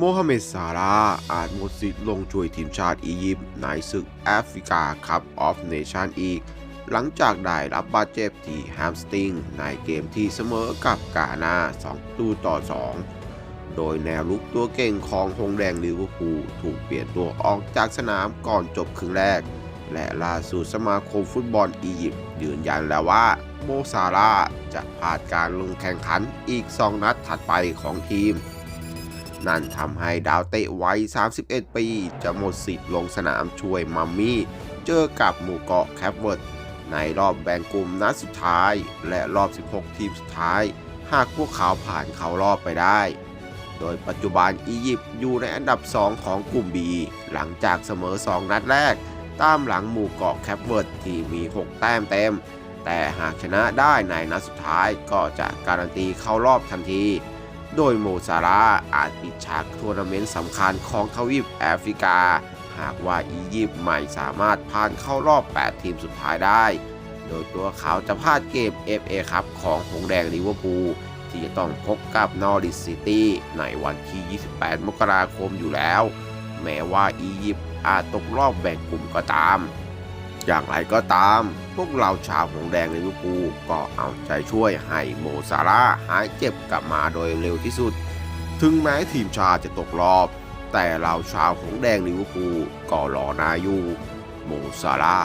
โมฮัมเหม็ดซาลาอาจหมดสิทธิ์ลงช่วยทีมชาติอียิปต์ในศึกแอฟริกาคัพออฟเนชั่นอีก หลังจากได้รับบาดเจ็บที่แฮมสตริงในเกมที่เสมอกับกานา2ประตูต่อ 2 โดยแนวลุกตัวเก่งของหงแดงลิเวอร์พูลถูกเปลี่ยนตัวออกจากสนามก่อนจบครึ่งแรก และล่าสุดสมาคมฟุตบอลอียิปต์ยืนยันแล้วว่าโมซาลาจะพลาดการลงแข่งขันอีก 2 นัดถัดไปของทีม นั่นทำให้ดาวเตะวัย 31 ปี จะหมดสิทธิ์ลงสนามช่วยมัมมี่ เจอกับหมู่เกาะแคปเวิร์ดในรอบแบ่งกลุ่มนัดสุดท้าย และรอบ 16 ทีมสุดท้าย หากพวกเขาผ่านเข้ารอบไปได้ โดยปัจจุบันอียิปต์อยู่ในอันดับ 2 ของกลุ่ม B หลังจากเสมอ 2 นัดแรก ตามหลังหมู่เกาะแคปเวิร์ดที่มี 6 แต้มเต็ม แต่หากชนะได้ในนัดสุดท้ายก็จะการันตีเข้ารอบทันที โดยโมซาลาอาจปิดฉากทัวร์นาเมนต์สำคัญของทวีปแอฟริกา หากว่าอียิปต์ไม่สามารถผ่านเข้ารอบ 8 ทีมสุดท้ายได้ โดยตัวเขาจะพลาดเกม FA ครับของหงแดงลิเวอร์พูลที่จะต้องพบกับนอริสซิตี้ในวันที่ 28 มกราคมอยู่แล้ว แม้ว่าอียิปต์อาจตกรอบแบ่งกลุ่มก็ตาม อย่างไรก็ตาม พวกเราชาวหงแดงลิเวอร์พูลก็เอาใจช่วยให้โมซาร่าหายเจ็บกลับมาโดยเร็วที่สุด ถึงแม้ทีมชาติจะตกรอบ แต่เราชาวหงแดงลิเวอร์พูลก็รอนาอยู่โมซาร่า